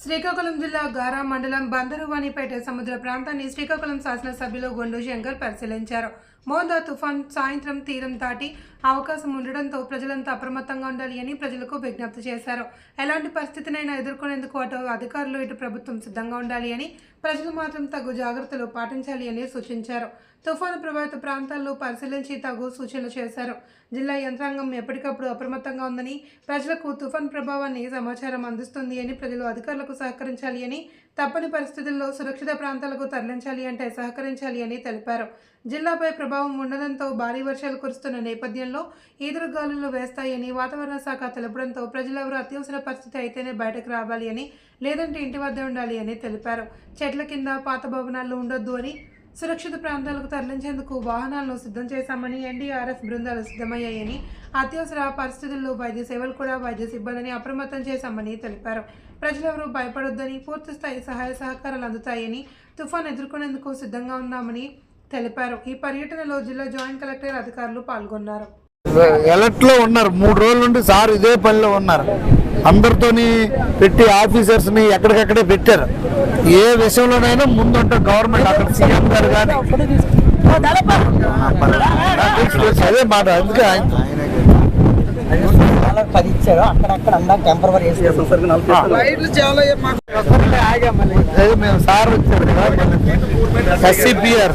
శ్రీకాకుళం జిల్లా గారా మండలం బందరువాణిపేట సముద్ర ప్రాంతాన్ని శ్రీకాకుళం శాసనసభ్యులు గొండు శంకర్ పరిశీలించారు. మోందా తుఫాన్ సాయంత్రం తీరం దాటి అవకాశం ఉండడంతో ప్రజలంతా అప్రమత్తంగా ఉండాలి అని ప్రజలకు విజ్ఞప్తి చేశారు. ఎలాంటి పరిస్థితినైనా ఎదుర్కొనేందుకు అటు అధికారులు ఇటు ప్రభుత్వం సిద్ధంగా ఉండాలి అని ప్రజలు మాత్రం తగు జాగ్రత్తలు పాటించాలి అని సూచించారు. తుఫాను ప్రభావిత ప్రాంతాల్లో పరిశీలించి తగు సూచనలు చేశారు. జిల్లా యంత్రాంగం ఎప్పటికప్పుడు అప్రమత్తంగా ఉందని ప్రజలకు తుఫాన్ ప్రభావాన్ని సమాచారం అందిస్తుంది అని ప్రజలు అధికారులకు సహకరించాలి అని తప్పని పరిస్థితుల్లో సురక్షిత ప్రాంతాలకు తరలించాలి అంటే సహకరించాలి అని తెలిపారు. జిల్లాపై ప్రభావం ఉండడంతో భారీ వర్షాలు కురుస్తున్న నేపథ్యంలో ఈదురుగాలులు వేస్తాయని వాతావరణ శాఖ తెలపడంతో ప్రజలెవరూ అత్యవసర పరిస్థితి అయితేనే బయటకు రావాలి అని లేదంటే ఇంటి వద్ద ఉండాలి అని తెలిపారు. చెట్ల కింద పాత భవనాల్లో ఉండొద్దు అని సురక్షిత ప్రాంతాలకు తరలించేందుకు వాహనాలను సిద్ధం చేశామని ఎన్డీఆర్ఎఫ్ బృందాలు సిద్ధమయ్యాయని అత్యవసర పరిస్థితుల్లో వైద్య సేవలు కూడా వైద్య సిబ్బందిని అప్రమత్తం చేశామని తెలిపారు. ప్రజలెవరూ భయపడొద్దని పూర్తిస్థాయి సహాయ సహకారాలు అందుతాయని తుఫాన్ ఎదుర్కొనేందుకు సిద్ధంగా ఉన్నామని తెలిపారు. ఈ పర్యటనలో జిల్లా జాయింట్ కలెక్టర్ అధికారులు పాల్గొన్నారు. ఎలర్ట్లో ఉన్నారు. మూడు రోజుల నుండి సార్ ఇదే పనిలో ఉన్నారు. అందరితోని పెట్టి ఆఫీసర్స్ని ఎక్కడికక్కడే పెట్టారు. ఏ విషయంలోనైనా ముందుంటే గవర్నమెంట్ అక్కడ సీఎం గారు కానీ అదే మాట. అందుకే పది ఇచ్చారు. అక్కడక్కడ అందరూ టెంపరీ మేము సార్ వచ్చారు. ఎస్సీపీఆర్.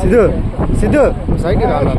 సిద్ధు సిద్ధు. సైకిల్ రావాలి